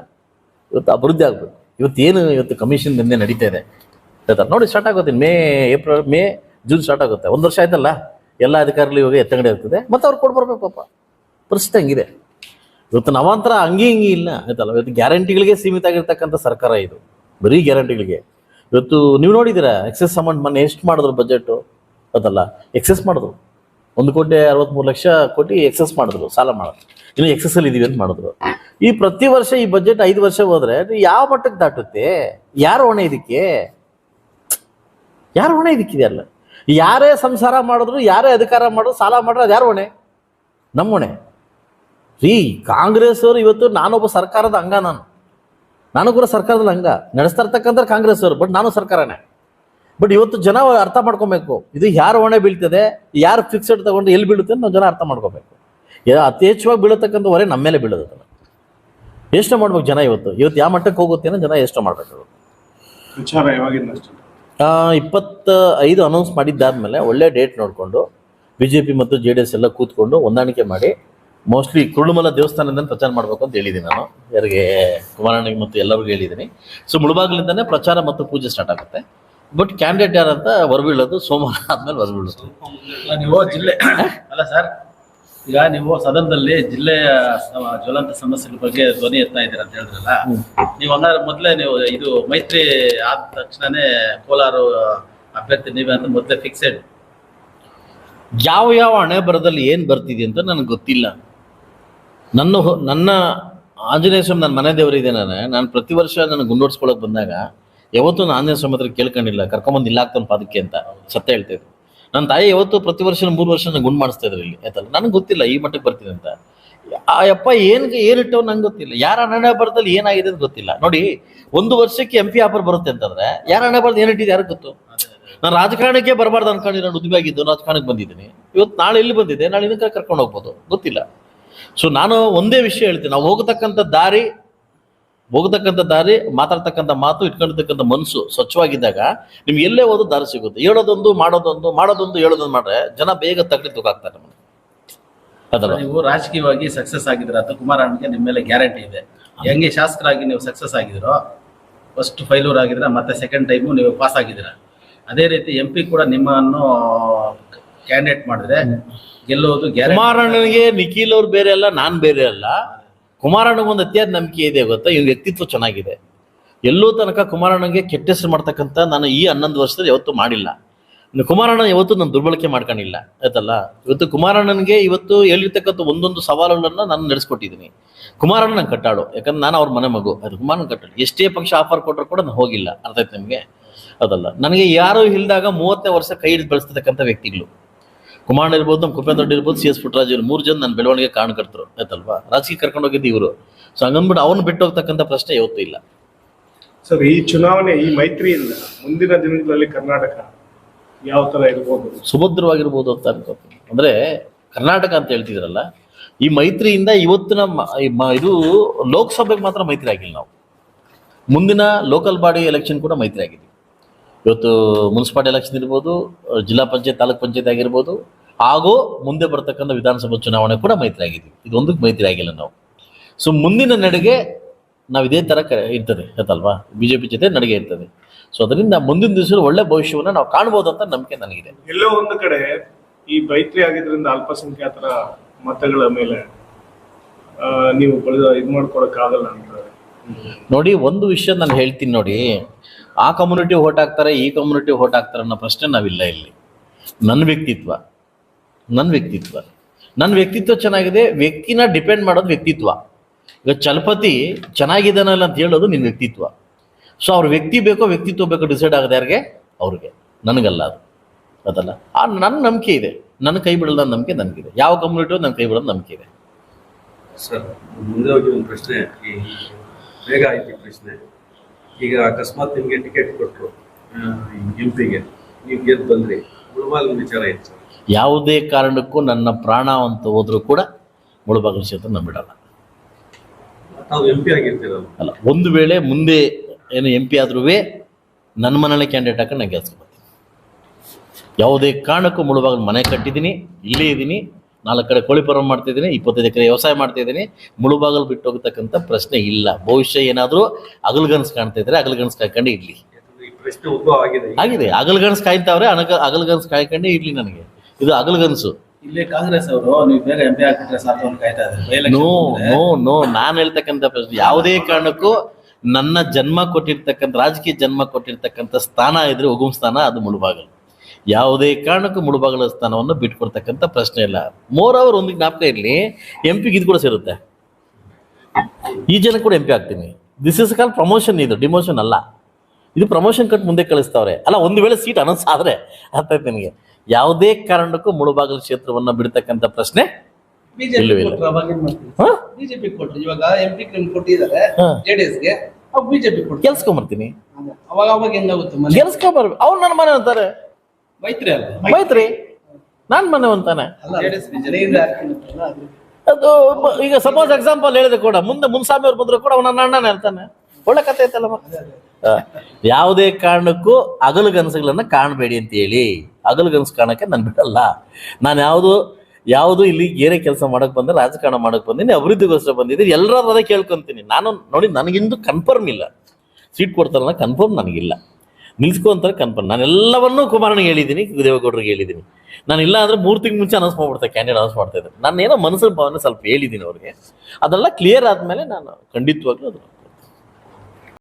ಇವತ್ತು ಅಭಿವೃದ್ಧಿ ಆಗ್ಬೇಕು. ಇವತ್ತು ಏನು ಇವತ್ತು ಕಮಿಷನ್ ದಂಧೆ ನಡೀತಾ ಇದೆ? ಹೇಳ್ತಾರೆ ನೋಡಿ ಸ್ಟಾರ್ಟ್ ಆಗುತ್ತೆ. May, April, May, June start ಆಗುತ್ತೆ. ಒಂದು ವರ್ಷ ಆಯ್ತಲ್ಲ? ಎಲ್ಲ ಅಧಿಕಾರಿಗಳು ಇವಾಗ ಎತ್ತಂಗಡಿ ಇರ್ತದೆ ಮತ್ತೆ ಅವ್ರು ಕೊಡ್ಬರ್ಬೇಕು ಪಾಪ. ಪರಿಸ್ಥಿತಿ ಹಂಗಿದೆ. ಇವತ್ತು ನವಾಂತರ ಹಂಗೆ ಹಿಂಗೆ ಇಲ್ಲ. ಆಯ್ತಲ್ಲ? ಇವತ್ತು ಗ್ಯಾರಂಟಿಗಳಿಗೆ ಸೀಮಿತ ಆಗಿರ್ತಕ್ಕಂಥ ಸರ್ಕಾರ ಇದು. ಬರೀ ಗ್ಯಾರಂಟಿಗಳಿಗೆ. ಇವತ್ತು ನೀವು ನೋಡಿದ್ದೀರಾ? ಎಕ್ಸೆಸ್ ಅಮೌಂಟ್ ಮೊನ್ನೆ ಎಷ್ಟು ಮಾಡಿದ್ರು ಬಜೆಟು ಅದಲ್ಲ ಎಕ್ಸೆಸ್ ಮಾಡಿದ್ರು. ಒಂದು ಕೋಟಿ ಅರವತ್ತ್ಮೂರು ಲಕ್ಷ ಕೋಟಿ ಎಕ್ಸೆಸ್ ಮಾಡಿದ್ರು. ಸಾಲ ಮಾಡಿದ್ರು. ಇನ್ನು ಎಕ್ಸಸ್ ಅಲ್ಲಿ ಇದೀವಿ ಅಂತ ಮಾಡಿದ್ರು. ಈ ಪ್ರತಿ ವರ್ಷ ಈ ಬಜೆಟ್ ಐದು ವರ್ಷ ಹೋದ್ರೆ ಯಾವ ಮಟ್ಟಕ್ಕೆ ದಾಟುತ್ತೆ? ಯಾರು ಹೊಣೆ ಇದಕ್ಕೆ? ಯಾರು ಹೊಣೆ ಇದಕ್ಕಿದೆಯಲ್ಲ ಯಾರೇ ಸಂಸಾರ ಮಾಡಿದ್ರು, ಯಾರೇ ಅಧಿಕಾರ ಮಾಡಿದ್ರು, ಸಾಲ ಮಾಡಿದ್ರು ಅದು ಯಾರು ಹೊಣೆ? ನಮ್ಮ ಹೊಣೆ. ರೀ, ಕಾಂಗ್ರೆಸ್ ಅವರು ಇವತ್ತು ನಾನೊಬ್ಬ ಸರ್ಕಾರದ ಅಂಗ ನಾನು. ನಾನು ಕೂಡ ಸರ್ಕಾರದಲ್ಲಿ ಅಂಗ. ನಡೆಸ್ತಾ ಇರ್ತಕ್ಕಂಥ ಕಾಂಗ್ರೆಸ್ ಅವರು, ಬಟ್ ನಾನು ಸರ್ಕಾರನೇ. ಬಟ್ ಇವತ್ತು ಜನ ಅರ್ಥ ಮಾಡ್ಕೊಬೇಕು. ಇದು ಯಾರು ಹೊಣೆ ಬೀಳ್ತದೆ? ಯಾರು ಫಿಕ್ಸೆಡ್ ತಗೊಂಡು ಎಲ್ಲಿ ಬೀಳುತ್ತೆ ನಾವು ಜನ ಅರ್ಥ ಮಾಡ್ಕೋಬೇಕು. ಅತಿ ಹೆಚ್ಚವಾಗಿ ಬೀಳತಕ್ಕಂಥ ಹೊರೆ ನಮ್ಮ ಮೇಲೆ ಬೀಳೋದು ಅದನ್ನ. ಯೋಚನೆ ಮಾಡ್ಬೇಕು ಜನ ಇವತ್ತು. ಇವತ್ತು ಯಾವ ಮಟ್ಟಕ್ಕೆ ಹೋಗುತ್ತೆ ಅನ್ನೋ ಜನ ಯೋಚನೆ ಮಾಡ್ಬೇಕು ವಿಚಾರ ಯಾವಾಗಿಂದ ಆ, ಇಪ್ಪತ್ತ ಐದು ಅನೌನ್ಸ್ ಮಾಡಿದ್ದಾದ್ಮೇಲೆ ಒಳ್ಳೆ ಡೇಟ್ ನೋಡಿಕೊಂಡು ಬಿ ಜೆ ಪಿ ಮತ್ತು ಜೆ ಡಿ ಎಸ್ ಎಲ್ಲ ಕೂತ್ಕೊಂಡು ಹೊಂದಾಣಿಕೆ ಮಾಡಿ ಮೋಸ್ಟ್ಲಿ ಕುರುಳುಮಲ ದೇವಸ್ಥಾನದಿಂದ ಪ್ರಚಾರ ಮಾಡಬೇಕು ಅಂತ ಹೇಳಿದ್ದೀನಿ ನಾನು. ಯಾರಿಗೆ ಕುಮಾರಣ್ಣಗೆ ಮತ್ತು ಎಲ್ಲರಿಗೂ ಹೇಳಿದ್ದೀನಿ. ಸೊ ಮುಳುಬಾಗಿಲಿಂದನೇ ಪ್ರಚಾರ ಮತ್ತು ಪೂಜೆ ಸ್ಟಾರ್ಟ್ ಆಗುತ್ತೆ. ಬಟ್ ಕ್ಯಾಂಡಿಡೇಟ್ ಯಾರಂತ ಹೊರಬೀಳೋದು ಸೋಮವಾರ ಆದ್ಮೇಲೆ ಹೊರಬೀಳೋದು ಅಲ್ಲ, ನೀವು ಜಿಲ್ಲೆ ಅಲ್ಲ ಸರ್ ಈಗ ನೀವು ಸದನದಲ್ಲಿ ಜಿಲ್ಲೆಯ ಜ್ವಲಂತ ಸಮಸ್ಯೆಗಳ ಬಗ್ಗೆ ಧ್ವನಿ ಎತ್ತಾ ಇದ್ದೀರ ಅಂತ ಹೇಳಿದ್ರಲ್ಲ ನೀವು ಹಂಗಾದ್ರೆ ಮೊದಲೇ ನೀವು ಇದು ಮೈತ್ರಿ ಆದ ತಕ್ಷಣನೇ ಕೋಲಾರ ಅಭ್ಯರ್ಥಿ ನೀವೇ ಅಂತ ಮೊದಲೇ ಫಿಕ್ಸೆಡ್ ಯಾವ ಯಾವ ಹಣೆ ಬರದಲ್ಲಿ ಏನು ಬರ್ತಿದೆ ಅಂತ ನನಗೆ ಗೊತ್ತಿಲ್ಲ. ನನ್ನ ನನ್ನ ಆಂಜನೇಯ ಸ್ವಾಮಿ ನನ್ನ ಮನೆ ದೇವರಿದೆ ನಾನು ನಾನು ಪ್ರತಿ ವರ್ಷ ನನಗೆ ಗುಂಡೋಡ್ಸ್ಕೊಳಕ್ ಬಂದಾಗ ಯಾವತ್ತೂ ನಾನು ಆಂಜನೇಯ ಸ್ವಾಮಿ ಹತ್ರ ಕೇಳ್ಕೊಂಡಿಲ್ಲ ಕರ್ಕೊಂಬಂದು ಇಲ್ಲ ಆಗ್ತಾನೆ ಪಾದಕ್ಕೆ ಅಂತ ಸತ್ಯ ಹೇಳ್ತಿದ್ರು ನನ್ನ ತಾಯಿ ಯಾವತ್ತು ಪ್ರತಿ ವರ್ಷ ಮೂರು ವರ್ಷ ಗುಂಡ್ ಮಾಡಿಸ್ತಾ ಇದ್ರು ಇಲ್ಲಿ. ಆಯ್ತಲ್ಲ ನನಗೆ ಗೊತ್ತಿಲ್ಲ ಈ ಮಟ್ಟಕ್ಕೆ ಬರ್ತೀನಿ ಅಂತ. ಆ ಯಪ್ಪ ಏನ್ಗೆ ಏನಿಟ್ಟವ್ ನಂಗೆ ಗೊತ್ತಿಲ್ಲ. ಯಾರ ಹಣೆ ಬರದಲ್ಲಿ ಏನಾಗಿದೆ ಅಂತ ಗೊತ್ತಿಲ್ಲ. ನೋಡಿ, ಒಂದು ವರ್ಷಕ್ಕೆ ಎಂ ಪಿ ಆಫರ್ ಬರುತ್ತೆ ಅಂತಂದ್ರೆ ಯಾರ ಹಣೆ ಬರದಲ್ಲಿ ಏನಿಟ್ಟಿದೆ ಯಾರಿಗೆ ಗೊತ್ತು? ನಾನು ರಾಜಕಾರಣಕ್ಕೆ ಬರಬಾರ್ದು ಅನ್ಕೊಂಡು ನಾನು ಉದ್ವಿ ಆಗಿದ್ದು ರಾಜಕಾರಣಕ್ಕೆ ಬಂದಿದ್ದೀನಿ. ಇವತ್ತು ನಾಳೆ ಇಲ್ಲಿ ಬಂದಿದೆ? ನಾಳೆ ಇನ್ನೊಂದು ಕರ್ಕೊಂಡು ಹೋಗ್ಬೋದು. ಗೊತ್ತಿಲ್ಲ. ಸೊ ನಾನು ಒಂದೇ ವಿಷಯ ಹೇಳ್ತೀನಿ. ನಾವು ಹೋಗತಕ್ಕಂಥ ದಾರಿ ಹೋಗತಕ್ಕಂಥ ದಾರಿ ಮಾತಾಡ್ತಕ್ಕಂಥ ಮಾತು ಇಟ್ಕೊಂಡಿರ್ತಕ್ಕಂಥ ಮನಸ್ಸು ಸ್ವಚ್ಛವಾಗಿದ್ದಾಗ ನಿಮ್ಗೆ ಎಲ್ಲೇ ಹೋದ್ರು ದಾರಿ ಸಿಗುತ್ತೆ. ಹೇಳೋದೊಂದು ಮಾಡೋದೊಂದು ಮಾಡೋದೊಂದು ಹೇಳೋದೊಂದು ಮಾಡ್ರೆ ಜನ ಬೇಗ ತಗಲಿ ತೂಕಾಗ್ತಾರೆ ನಮಗೆ. ಅದಲ್ಲ? ನೀವು ರಾಜಕೀಯವಾಗಿ ಸಕ್ಸಸ್ ಆಗಿದ್ರ ಕುಮಾರ ಕುಮಾರಣ್ಣಗೆ ನಿಮ್ಮ ಮೇಲೆ ಗ್ಯಾರಂಟಿ ಇದೆ. ಹೆಂಗೆ ಶಾಸಕರಾಗಿ ನೀವು ಸಕ್ಸಸ್ ಆಗಿದ್ರೋ ಫಸ್ಟ್ ಫೈಲೂರ್ ಆಗಿದ್ರೆ ಮತ್ತೆ ಸೆಕೆಂಡ್ ಟೈಮು ನೀವು ಪಾಸ್ ಆಗಿದ್ದೀರಾ. ಅದೇ ರೀತಿ ಎಂ ಪಿ ಕೂಡ ನಿಮ್ಮನ್ನು ಕ್ಯಾಂಡಿಡೇಟ್ ಮಾಡಿದ್ರೆ ಗೆಲ್ಲುವುದು ಗ್ಯಾರಂಟಿ ಕುಮಾರಣ್ಣನಿಗೆ ನಿಖಿಲ್ ಅವ್ರು ಬೇರೆ ಅಲ್ಲ ನಾನು ಬೇರೆ ಅಲ್ಲ. ಕುಮಾರಣ್ಣಗೆ ಒಂದು ಅತ್ಯಾದ ನಂಬಿಕೆ ಇದೆ ಗೊತ್ತಾ? ಇವ್ನ ವ್ಯಕ್ತಿತ್ವ ಚೆನ್ನಾಗಿದೆ. ಎಲ್ಲೂ ತನಕ ಕುಮಾರಣ್ಣಗೆ ಕೆಟ್ಟ ಹೆಸರು ಮಾಡ್ತಕ್ಕಂಥ ನಾನು ಈ ಹನ್ನೊಂದು ವರ್ಷದಲ್ಲಿ ಯಾವತ್ತೂ ಮಾಡಿಲ್ಲ. ಕುಮಾರಣ್ಣ ಯಾವತ್ತು ನಾನು ದುರ್ಬಳಕೆ ಮಾಡ್ಕೊಂಡಿಲ್ಲ, ಆಯ್ತಲ್ಲ? ಇವತ್ತು ಕುಮಾರಣ್ಣನಿಗೆ ಇವತ್ತು ಹೇಳಿರ್ತಕ್ಕಂಥ ಒಂದೊಂದು ಸವಾಲುಗಳನ್ನು ನಾನು ನಡೆಸ್ಕೊಟ್ಟಿದ್ದೀನಿ. ಕುಮಾರಣ್ಣ ನಂಗೆ ಕಟ್ಟಾಳು, ಯಾಕಂದ್ರೆ ನಾನು ಅವ್ರ ಮನೆ ಮಗು. ಅದು ಕುಮಾರಣ್ಣ ಕಟ್ಟಾಳು ಎಷ್ಟೇ ಪಕ್ಷ ಆಫರ್ ಕೊಟ್ಟರು ಕೂಡ ನಾನು ಹೋಗಿಲ್ಲ. ಅರ್ಥ ಆಯ್ತು ನಿಮಗೆ? ಅದಲ್ಲ. ನನಗೆ ಯಾರು ಇಲ್ದಾಗ ಮೂವತ್ತನೇ ವರ್ಷ ಕೈ ಹಿಡಿದು ಬೆಳೆಸ್ತಕ್ಕಂಥ ವ್ಯಕ್ತಿಗಳು. ಕುಮಾರಣ್ಣ ಇರ್ಬೋದು ನಮ್ಮ ಕುಪೇಂದ್ರ ಇರ್ಬೋದು ಸಿ ಎಸ್ ಪುಟ್ಟರಾಜ್ ಇವರು ಮೂರು ಜನ ನನ್ನ ಬೆಳವಣಿಗೆ ಕಾರಣಕರ್ತರು ಆಯ್ತಲ್ವಾ? ರಾಜಕೀಯ ಕರ್ಕೊಂಡು ಹೋಗಿದ್ದು ಇವರು. ಸೊ ಹಂಗಂದ್ಬಿಟ್ಟು ಅವನು ಬಿಟ್ಟು ಹೋಗ್ತಕ್ಕಂಥ ಪ್ರಶ್ನೆ ಯಾವತ್ತೂ ಇಲ್ಲ. ಸರ್ ಈ ಚುನಾವಣೆ ಈ ಮೈತ್ರಿಯಿಂದ ಮುಂದಿನ ದಿನಗಳಲ್ಲಿ ಕರ್ನಾಟಕ ಯಾವ ಥರ ಇರ್ಬೋದು? ಸುಭದ್ರವಾಗಿರ್ಬೋದು ಅಂತ ಅನ್ಕೋತೀನಿ. ಅಂದರೆ ಕರ್ನಾಟಕ ಅಂತ ಹೇಳ್ತಿದ್ರಲ್ಲ ಈ ಮೈತ್ರಿಯಿಂದ ಇವತ್ತಿನ ಇದು ಲೋಕಸಭೆಗೆ ಮಾತ್ರ ಮೈತ್ರಿ ಆಗಿಲ್ಲ ನಾವು. ಮುಂದಿನ ಲೋಕಲ್ ಬಾಡಿ ಎಲೆಕ್ಷನ್ ಕೂಡ ಮೈತ್ರಿ ಆಗಿದ್ದೀವಿ ಇವತ್ತು ಮುನ್ಸಿಪಾಲ್ಟಿ ಎಲೆಕ್ಷನ್ ಇರ್ಬೋದು ಜಿಲ್ಲಾ ಪಂಚಾಯತ್ ತಾಲೂಕ್ ಪಂಚಾಯತ್ ಆಗಿರ್ಬೋದು ಹಾಗೂ ಮುಂದೆ ಬರ್ತಕ್ಕಂಥ ವಿಧಾನಸಭಾ ಚುನಾವಣೆ ಕೂಡ ಮೈತ್ರಿ ಆಗಿದ್ದೀವಿ ಇದೊಂದು ಮೈತ್ರಿ ಆಗಿಲ್ಲ ನಾವು. ಸೊ ಮುಂದಿನ ನಡೆಗೆ ನಾವು ಇದೇ ಥರ ಇರ್ತದೆ ಗೊತ್ತಲ್ವಾ? ಬಿ ಜೆ ಪಿ ಜೊತೆ ನಡೆಗೆ ಇರ್ತದೆ. ಸೊ ಅದರಿಂದ ಮುಂದಿನ ದಿವಸ ಒಳ್ಳೆ ಭವಿಷ್ಯವನ್ನು ನಾವು ಕಾಣ್ಬೋದು ಅಂತ ನಂಬಿಕೆ ನನಗಿದೆ. ಎಲ್ಲೋ ಒಂದು ಕಡೆ ಈ ಮೈತ್ರಿ ಆಗಿದ್ರಿಂದ ಅಲ್ಪಸಂಖ್ಯಾತರ ಮತಗಳ ಮೇಲೆ ನೀವು ಇದು ಮಾಡ್ಕೊಳಕ್ ಆಗಲ್ಲ ಅಂತಾರೆ. ನೋಡಿ ಒಂದು ವಿಷಯ ನಾನು ಹೇಳ್ತೀನಿ ನೋಡಿ. ಆ ಕಮ್ಯುನಿಟಿ ಓಟ್ ಹಾಕ್ತಾರೆ, ಈ ಕಮ್ಯುನಿಟಿ ಓಟ್ ಹಾಕ್ತಾರೆ ಅನ್ನೋ ಪ್ರಶ್ನೆ ನಾವಿಲ್ಲ ಇಲ್ಲಿ. ನನ್ನ ವ್ಯಕ್ತಿತ್ವ ನನ್ನ ವ್ಯಕ್ತಿತ್ವ. ನನ್ನ ವ್ಯಕ್ತಿತ್ವ ಚೆನ್ನಾಗಿದೆ, ವ್ಯಕ್ತಿನ ಡಿಪೆಂಡ್ ಮಾಡೋದು ವ್ಯಕ್ತಿತ್ವ. ಈಗ ಚಲಪತಿ ಚೆನ್ನಾಗಿದ್ದಾನಲ್ಲ ಅಂತ ಹೇಳೋದು ನಿನ್ನ ವ್ಯಕ್ತಿತ್ವ. ಸೊ ಅವ್ರ ವ್ಯಕ್ತಿ ಬೇಕೋ ವ್ಯಕ್ತಿತ್ವ ಬೇಕೋ ಡಿಸೈಡ್ ಆಗದೆ ಯಾರಿಗೆ? ಅವ್ರಿಗೆ. ನನಗಲ್ಲ ಅದು. ಅದಲ್ಲ. ಆ ನನ್ನ ನಂಬಿಕೆ ಇದೆ. ನನ್ನ ಕೈ ಬಿಡಲ್ಲ ನಂಬಿಕೆ ನನಗಿದೆ ಯಾವ ಕಮ್ಯುನಿಟಿ ನನ್ನ ಕೈ ಬಿಡೋದು ನಂಬಿಕೆ ಇದೆ. ಸರ್, ಮುಂದೆ ಹೋಗಿ ಒಂದು ಪ್ರಶ್ನೆ ಬೇಗ ಆಯ್ತು ಪ್ರಶ್ನೆ. ಈಗ ಅಕಸ್ಮಾತ್ ನಿಮಗೆ ಟಿಕೆಟ್ ಕೊಟ್ಟರು ಎಂ ಪಿಗೆ ನೀವು ಗೆದ್ದು ಬಂದ್ರಿ. ಮುಳುಬಾಗಿಲು ವಿಚಾರ ಇತ್ತು. ಯಾವುದೇ ಕಾರಣಕ್ಕೂ ನನ್ನ ಪ್ರಾಣ ಅಂತ ಹೋದ್ರು ಕೂಡ ಮುಳುಬಾಗಿಲು ಕ್ಷೇತ್ರ ನಾನು ಬಿಡಲ್ಲ ತಾವು ಎಂ ಪಿ ಆಗಿರ್ತೀರಲ್ಲ. ಅಲ್ಲ ಒಂದು ವೇಳೆ ಮುಂದೆ ಏನು ಎಂ ಪಿ ಆದ್ರೂ ನನ್ನ ಮನೇಲಿ ಕ್ಯಾಂಡಿಡೇಟ್ ಹಾಕೊಂಡು ನಾನು ಗೆಲ್ಸ್ಕೊತೀನಿ ಯಾವುದೇ ಕಾರಣಕ್ಕೂ ಮುಳುಬಾಗಿಲು ಮನೆ ಕಟ್ಟಿದ್ದೀನಿ ಇಲ್ಲೇ ಇದ್ದೀನಿ. ನಾಲ್ಕು ಕಡೆ ಕೋಳಿ ಫಾರಂ ಮಾಡ್ತಿದ್ದೀನಿ ಇಪ್ಪತ್ತೈದು ಎಕರೆ ವ್ಯವಸಾಯ ಮಾಡ್ತಿದ್ದೀನಿ. ಮುಳುಬಾಗಲು ಬಿಟ್ಟು ಹೋಗ್ತಕ್ಕಂಥ ಪ್ರಶ್ನೆ ಇಲ್ಲ. ಭವಿಷ್ಯ ಏನಾದರೂ ಅಗಲ್ಗನ್ಸ್ ಕಾಣ್ತಾ ಇದ್ರೆ ಅಗಲ್ಗನ್ಸ್ ಕಾಯ್ಕೊಂಡು ಇರಲಿ. ಇಡ್ಲಿ ಆಗಿದೆ ಅಗಲ್ಗನ್ಸ್ ಕಾಯ್ತಾವ್ರೆ ಅನಗ ಅಗಲ್ಗನ್ಸ್ ಕಾಯ್ಕೊಂಡೇ ಇಡ್ಲಿ ನನಗೆ. ಇದು ಅಗಲ್ಗನ್ಸು. ಇಲ್ಲಿ ಕಾಂಗ್ರೆಸ್ ಅವರು ನೀವು ಬೇಗ ಎಂ ಪಿ ಹಾಕಿಟ್ರೆ ಸಾಕು ಅಂತ ಕಾಯ್ತಾ ಇದ್ದಾರೆ. ನೋ ನೋ ನೋ ನಾನು ಹೇಳ್ತಕ್ಕಂಥ ಪ್ರಶ್ನೆ. ಯಾವುದೇ ಕಾರಣಕ್ಕೂ ನನ್ನ ಜನ್ಮ ಕೊಟ್ಟಿರ್ತಕ್ಕಂಥ ರಾಜಕೀಯ ಜನ್ಮ ಕೊಟ್ಟಿರ್ತಕ್ಕಂಥ ಸ್ಥಾನ ಇದ್ರೆ ಉಗುಮ್ ಸ್ಥಾನ ಅದು ಮುಳುಬಾಗಲು. ಯಾವುದೇ ಕಾರಣಕ್ಕೂ ಮುಳುಬಾಗಲ ಸ್ಥಾನವನ್ನು ಬಿಟ್ಕೊಡ್ತಕ್ಕಂಥ ಪ್ರಶ್ನೆ ಇಲ್ಲ. ಮೋರ್ ಅವರ್ ಒಂದು ಜ್ಞಾಪಕ ಇರಲಿ ಎಂ ಪಿಗೆ ಇದು ಕೂಡ ಸೇರುತ್ತೆ. ಈ ಜನ ಕೂಡ ಎಂ ಪಿ ಆಗ್ತೀನಿ. ದಿಸ್ ಇಸ್ ಕಾಲ್ ಪ್ರಮೋಷನ್ ಇದು ಡಿಮೋಷನ್ ಅಲ್ಲ. ಇದು ಪ್ರಮೋಷನ್ ಕಟ್ ಮುಂದೆ ಕಳಿಸ್ತಾವ್ರೆ. ಅಲ್ಲ ಒಂದು ವೇಳೆ ಸೀಟ್ ಅನೌನ್ಸ್ ಆದರೆ ಅರ್ಥ ಆಯ್ತು ನಿನಗೆ ಯಾವುದೇ ಕಾರಣಕ್ಕೂ ಮುಳುಬಾಗಲ ಕ್ಷೇತ್ರವನ್ನ ಬಿಡ್ತಕ್ಕಂಥ ಪ್ರಶ್ನೆ ಬಿಜೆಪಿ. ಕೊಟ್ರು ಇವಾಗ ಎಂ ಪಿ ಕೊಟ್ಟಿದ್ದಾರೆ ಹಾ. ಜೆಡಿಎಸ್ಗೆ ಅವಾಗ ಬಿಜೆಪಿ ಕೊಡ್ತಾರೆ ಗೆಲ್ಸ್ಕೊಂಬರ್ತೀನಿ. ಅವಾಗ ಅವಾಗ ಹೆಂಗಾಗುತ್ತೆ ಮನೆ? ಗೆಲ್ಸ್ಕೊಂಬರ್ಬೇಕು ಅವ್ರು ನನ್ನ ಮನೆ ಅಂತಾರೆ. ಮೈತ್ರಿ ಅಲ್ಲ ಮೈತ್ರಿ. ನಾನ್ ಮನವಂತಾನೆ ಅಂತಾನೆ ಅದು ಈಗ ಸಪೋಸ್ ಎಕ್ಸಾಂಪಲ್ ಹೇಳಿದೆ ಕೂಡ. ಮುಂದೆ ಮುನ್ಸಾಮಿ ಅವ್ರು ಬಂದ್ರು ಕೂಡ ಅವ್ನ ನನ್ನ ಅಣ್ಣನೇ ಹೇಳ್ತಾನೆ ಒಳ್ಳೆ ಕತೆ ಐತಲ್ಲ ಯಾವುದೇ ಕಾರಣಕ್ಕೂ ಅಗಲುಗನಸುಗಳನ್ನ ಕಾಣಬೇಡಿ ಅಂತ ಹೇಳಿ. ಅಗಲುಗನಸು ಕಾಣಕ್ಕೆ ನಾನು ಬಿಡಲ್ಲ. ನಾನು ಯಾವುದು ಯಾವುದು ಇಲ್ಲಿ ಏನೇ ಕೆಲಸ ಮಾಡಕ್ ಬಂದ ರಾಜಕಾರಣ ಮಾಡಕ್ ಬಂದೀನಿ ಅಭಿವೃದ್ಧಿಗೋಸ್ಕರ ಬಂದಿದ್ದೀನಿ ಎಲ್ಲರೂ ಅದೇ ಕೇಳ್ಕೊಂತೀನಿ. ನಾನು ನೋಡಿ ನನಗಿಂದು ಕನ್ಫರ್ಮ್ ಇಲ್ಲ. ಸೀಟ್ ಕೊಡ್ತಾರಲ್ಲ ಕನ್ಫರ್ಮ್ ನನಗಿಲ್ಲ. ನಿಲ್ಸ್ಕೊ ಅಂತಾರೆ ಕನ್ಫರ್ಮ್. ನಾನು ಎಲ್ಲವನ್ನೂ ಕುಮಾರನಿಗೆ ಹೇಳಿದ್ದೀನಿ, ದೇವೇಗೌಡರಿಗೆ ಹೇಳಿದ್ದೀನಿ. ನಾನು ಇಲ್ಲ ಅಂದರೆ ಮೂರು ತಿಂಗಳು ಮುಂಚೆ ಅನೌನ್ಸ್ ಮಾಡ್ಬಿಡ್ತಾ ಕ್ಯಾಂಡಿಡೇಟ್ ಅನೌನ್ಸ್ ಮಾಡ್ತಾ ನಾನು ಏನೋ ಮನಸ್ಸಿನ ಭಾವನೆ ಸ್ವಲ್ಪ ಹೇಳಿದ್ದೀನಿ ಅವ್ರಿಗೆ. ಅದೆಲ್ಲ ಕ್ಲಿಯರ್ ಆದಮೇಲೆ ನಾನು ಖಂಡಿತವಾಗ್ಲೂ ಅದು